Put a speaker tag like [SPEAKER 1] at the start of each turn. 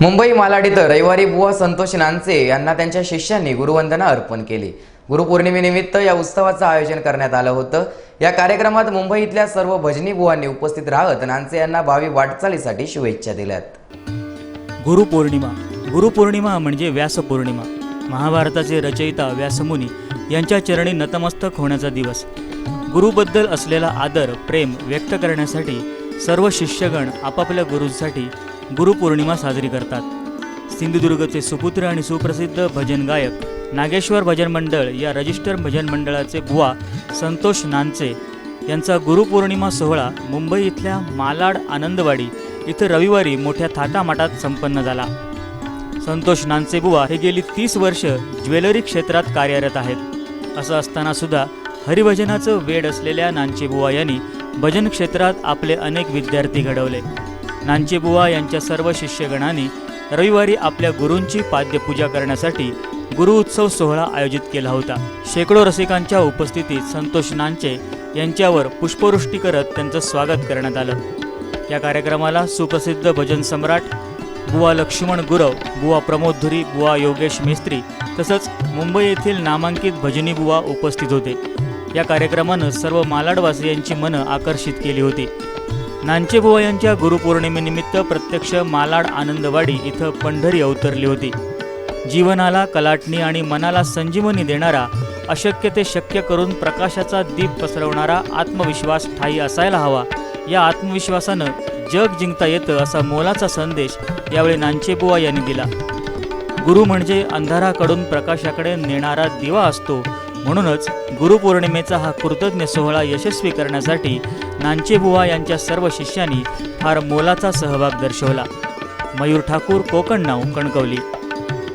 [SPEAKER 1] मुंबई मालाड इथं रविवारी बुवा संतोष नानसे यांना त्यांच्या शिष्यांनी गुरुवंदना अर्पण केली. गुरुपौर्णिमेनिमित्त या उत्सवाचं आयोजन करण्यात आलं होतं. या कार्यक्रमात मुंबई इथल्या सर्व भजनी बुवांनी उपस्थित राहत नानसे यांना भावी वाटचालीसाठी शुभेच्छा दिल्यात.
[SPEAKER 2] गुरुपौर्णिमा. गुरुपौर्णिमा म्हणजे व्यासपौर्णिमा. महाभारताचे रचयिता व्यासमुनी यांच्या चरणी नतमस्तक होण्याचा दिवस. गुरुबद्दल असलेला आदर प्रेम व्यक्त करण्यासाठी सर्व शिष्यगण आपापल्या गुरूंसाठी गुरुपौर्णिमा साजरी करतात. सिंधुदुर्गचे सुपुत्र आणि सुप्रसिद्ध भजन गायक नागेश्वर भजन मंडळ या रजिस्टर भजन मंडळाचे बुवा संतोष नानचे यांचा गुरुपौर्णिमा सोहळा मुंबई इथल्या मालाड आनंदवाडी इथं रविवारी मोठ्या थाटामाटात संपन्न झाला. संतोष नानसेबुवा हे गेली तीस वर्ष ज्वेलरी क्षेत्रात कार्यरत आहेत. असं असताना सुद्धा हरिभजनाचं वेड असलेल्या नानचेबुवा यांनी भजन क्षेत्रात आपले अनेक विद्यार्थी घडवले. नानचेबुवा यांच्या सर्व शिष्यगणांनी रविवारी आपल्या गुरूंची पाद्यपूजा करण्यासाठी गुरु उत्सव सोहळा आयोजित केला होता. शेकडो रसिकांच्या उपस्थितीत संतोष नांचे यांच्यावर पुष्पवृष्टी करत त्यांचं स्वागत करण्यात आलं. या कार्यक्रमाला सुप्रसिद्ध भजन सम्राट बुवा लक्ष्मण गुरव बुवा प्रमोद धुरी बुवा योगेश मेस्त्री तसंच मुंबई येथील नामांकित भजनी बुवा उपस्थित होते. या कार्यक्रमानं सर्व मालाडवासियांची मनं आकर्षित केली होती. नानचेबुवा यांच्या गुरुपौर्णिमेनिमित्त प्रत्यक्ष मालाड आनंदवाडी इथं पंढरी अवतरली होती. जीवनाला कलाटणी आणि मनाला संजीवनी देणारा अशक्य ते शक्य करून प्रकाशाचा दीप पसरवणारा आत्मविश्वास ठाई असायला हवा या आत्मविश्वासानं जग जिंकता येतं असा मोलाचा संदेश यावेळी नानचेबुवा यांनी दिला. गुरु म्हणजे अंधाराकडून प्रकाशाकडे नेणारा दिवा असतो म्हणूनच गुरुपौर्णिमेचा हा कृतज्ञ सोहळा यशस्वी करण्यासाठी नांचेबुवा यांच्या सर्व शिष्यांनी फार मोलाचा सहभाग दर्शवला. मयूर ठाकूर कोकण नाव कणकवली.